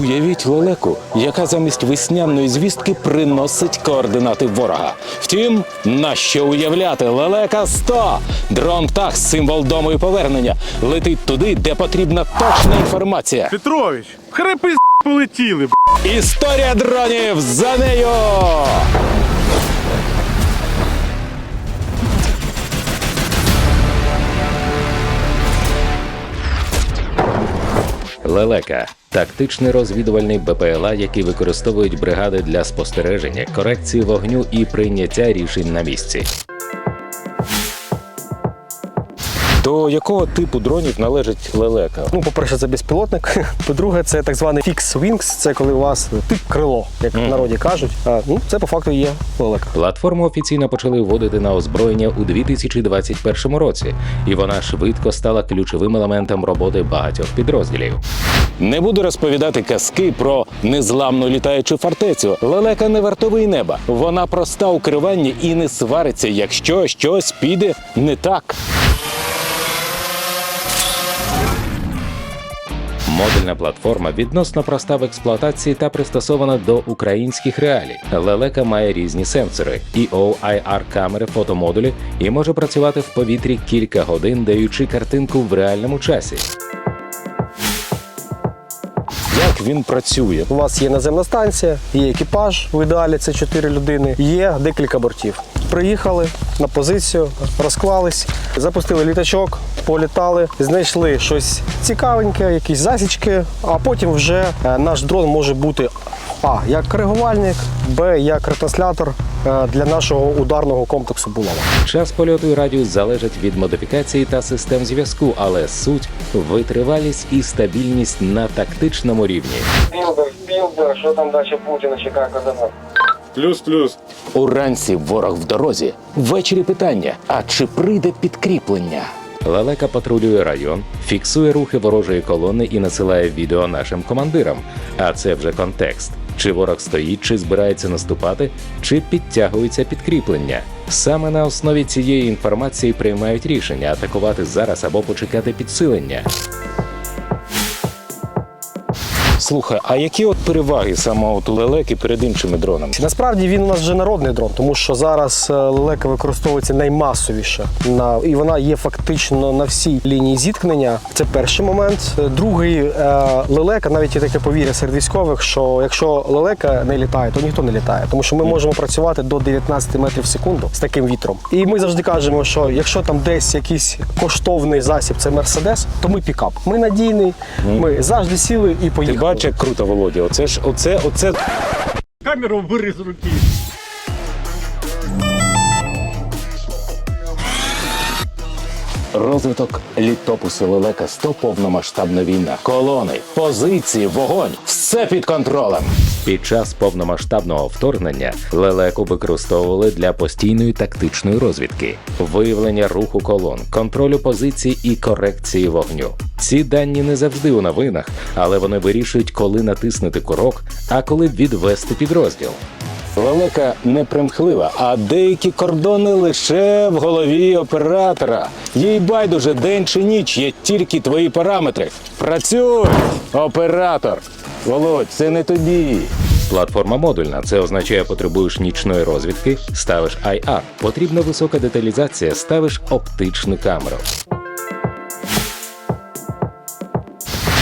Уявіть лелеку, яка замість весняної звістки приносить координати ворога. Втім, на що уявляти? Лелека 100! Дрон птах символ дому і повернення. Летить туди, де потрібна точна інформація. Петрович, хрипи полетіли, б. Історія дронів за нею! Лелека тактичний розвідувальний БПЛА, який використовують бригади для спостереження, корекції вогню і прийняття рішень на місці. До якого типу дронів належить лелека? Ну, по-перше, це безпілотник. По-друге, це так званий fix wings, це коли у вас тип крило, як в народі кажуть. А, ну, це по факту є лелека. Платформу офіційно почали вводити на озброєння у 2021 році, і вона швидко стала ключовим елементом роботи багатьох підрозділів. Не буду розповідати казки про незламну літаючу фортецю. Лелека не вартовий неба. Вона проста у керуванні і не свариться, якщо щось піде не так. Модульна платформа відносно проста в експлуатації та пристосована до українських реалій. Лелека має різні сенсори, EO, IR камери, фотомодулі і може працювати в повітрі кілька годин, даючи картинку в реальному часі. Як він працює? У вас є наземна станція, є екіпаж, в ідеалі це 4 людини, є декілька бортів. Приїхали на позицію, розклались, запустили літачок, політали, знайшли щось цікавеньке, якісь засічки, а потім вже е, наш дрон може бути А як коригувальник, Б як ретранслятор е, для нашого ударного комплексу булава. Час польоту і радіус залежать від модифікації та систем зв'язку, але суть витривалість і стабільність на тактичному рівні. Спілберг, Спілберг, що там далі Путіна чекає казати? Плюс-плюс. Уранці ворог в дорозі. Ввечері питання: а чи прийде підкріплення? Лелека патрулює район, фіксує рухи ворожої колони і насилає відео нашим командирам. А це вже контекст. Чи ворог стоїть, чи збирається наступати, чи підтягується підкріплення. Саме на основі цієї інформації приймають рішення атакувати зараз або почекати підсилення. Слухай, а які от переваги саме от у лелеки перед іншими дронами? Насправді він у нас вже народний дрон, тому що зараз е, лелека використовується наймасовіше на і вона є фактично на всій лінії зіткнення. Це перший момент. Е, Другий е, лелека, навіть є таке повір'я серед військових, що якщо лелека не літає, то ніхто не літає, тому що ми можемо працювати до 19 метрів в секунду з таким вітром. І ми завжди кажемо, що якщо там десь якийсь коштовний засіб, це мерседес, то ми пікап. Ми надійний, ми завжди сіли і поїхали. Як круто, Володя. Оце ж оце, оце Камеру виріз з руки. розвиток літопису лелека 100 повномасштабна війна. Колони, позиції, вогонь все під контролем. Під час повномасштабного вторгнення лелеку використовували для постійної тактичної розвідки, виявлення руху колон, контролю позицій і корекції вогню. Ці дані не завжди у новинах, але вони вирішують, коли натиснути курок, а коли відвести підрозділ. Лелека не примхлива, а деякі кордони лише в голові оператора. Їй байдуже день чи ніч, є тільки твої параметри. Працюй, оператор. Володь, це не тобі. Платформа модульна. Це означає, потребуєш нічної розвідки, ставиш IR. Потрібна висока деталізація, ставиш оптичну камеру.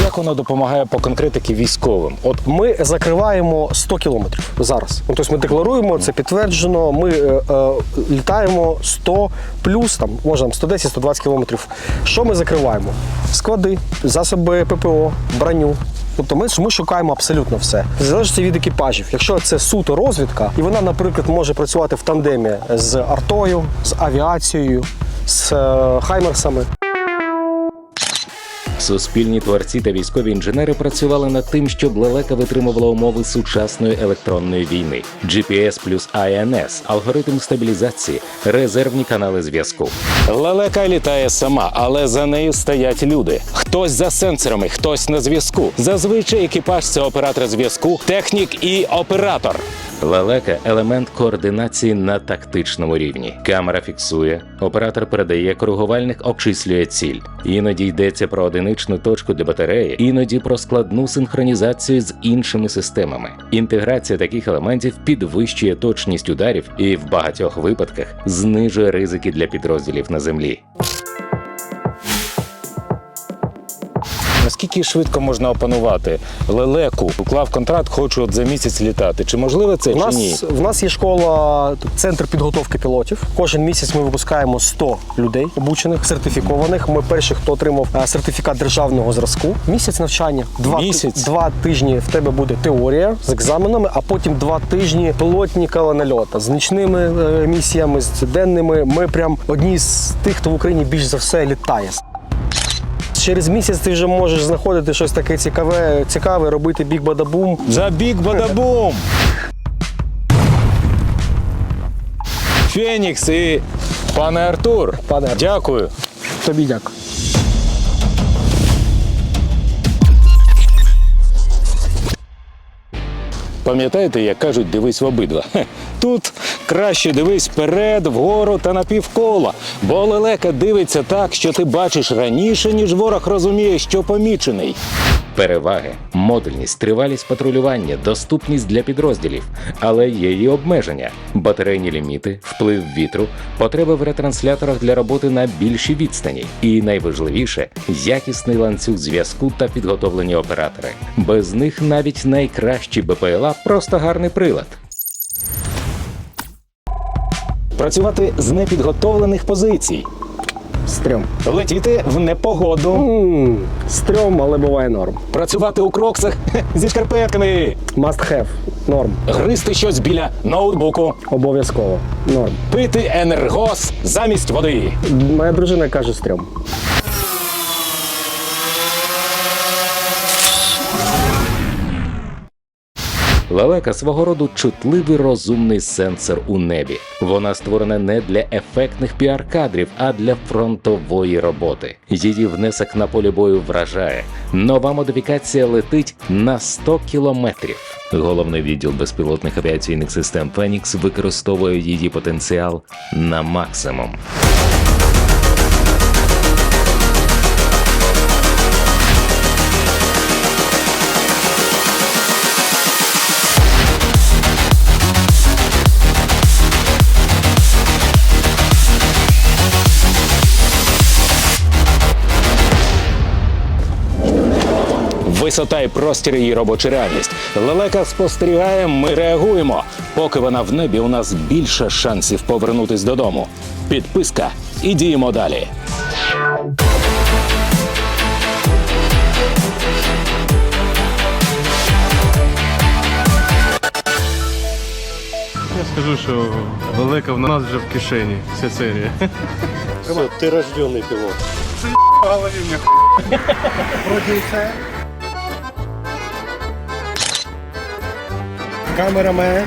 Як воно допомагає по конкретики військовим? От Ми закриваємо 100 кілометрів зараз. Ну, тобто ми декларуємо, це підтверджено. Ми е, е, літаємо 100 плюс, там може там 110-120 кілометрів. Що ми закриваємо? Склади, засоби ППО, броню. Тобто ми, ми шукаємо абсолютно все. Залежить від екіпажів. Якщо це суто розвідка, і вона, наприклад, може працювати в тандемі з артою, з авіацією, з е, хаймерсами. Суспільні творці та військові інженери працювали над тим, щоб лелека витримувала умови сучасної електронної війни, GPS плюс INS, алгоритм стабілізації, резервні канали зв'язку. лелека літає сама, але за нею стоять люди. Хтось за сенсорами, хтось на зв'язку. Зазвичай екіпаж це оператор зв'язку, технік і оператор. Лелека елемент координації на тактичному рівні. Камера фіксує, оператор передає кругувальник, обчислює ціль. Іноді йдеться про одиничну точку для батареї, іноді про складну синхронізацію з іншими системами. Інтеграція таких елементів підвищує точність ударів і в багатьох випадках знижує ризики для підрозділів на землі. Наскільки швидко можна опанувати лелеку? Уклав контракт, хочу от за місяць літати. Чи можливо це У чи ні? в нас є школа, центр підготовки пілотів. Кожен місяць ми випускаємо 100 людей обучених, сертифікованих. Ми перші, хто отримав е, сертифікат державного зразку. Місяць навчання. Два, Місяць? два тижні в тебе буде теорія з екзаменами, а потім два тижні пілотні каленольота з нічними е, місіями, з денними. Ми прям одні з тих, хто в Україні більш за все літає. Через місяць ти вже можеш знаходити щось таке цікаве, цікаве, робити біг-бадабум. За бік бадабум! Фенікс і пане Артур. Пане Артур. Дякую. Тобі дякую. Пам'ятаєте, як кажуть, дивись в обидва. Тут краще дивись вперед, вгору та напівкола, бо лелека дивиться так, що ти бачиш раніше, ніж ворог розуміє, що помічений. Переваги, модульність, тривалість патрулювання, доступність для підрозділів, але є і обмеження: батарейні ліміти, вплив вітру, потреби в ретрансляторах для роботи на більшій відстані, і найважливіше якісний ланцюг зв'язку та підготовлені оператори. Без них навіть найкращі БПЛА просто гарний прилад. Працювати з непідготовлених позицій, Стрьом. летіти в непогоду, М, Стрьом, але буває норм. працювати у кроксах зі шкарпетками, Must have. Норм. гризти щось біля ноутбуку, Обов'язково. Норм. пити енергос замість води. Моя дружина каже стрьом. Лелека свого роду чутливий розумний сенсор у небі. Вона створена не для ефектних піар-кадрів, а для фронтової роботи. Її внесок на полі бою вражає. Нова модифікація летить на 100 кілометрів. Головний відділ безпілотних авіаційних систем Фенікс використовує її потенціал на максимум. Висота і простір її робоча реальність. Лелека спостерігає, ми реагуємо. Поки вона в небі, у нас більше шансів повернутись додому. Підписка і діємо далі. Я скажу, що велика в нас вже в кишені. Вся серія. Все, ты рожденный пилот. Камерамен.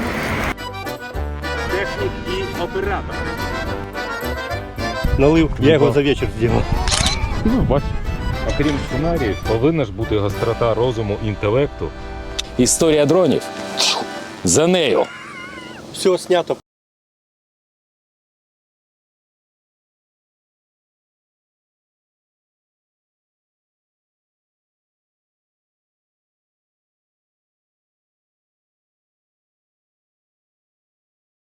Технік і оператор. Налив, я його за вечір зробив. Ну, бач. Окрім сценаріїв, повинна ж бути гострота розуму, інтелекту. Історія дронів. За нею. Все снято,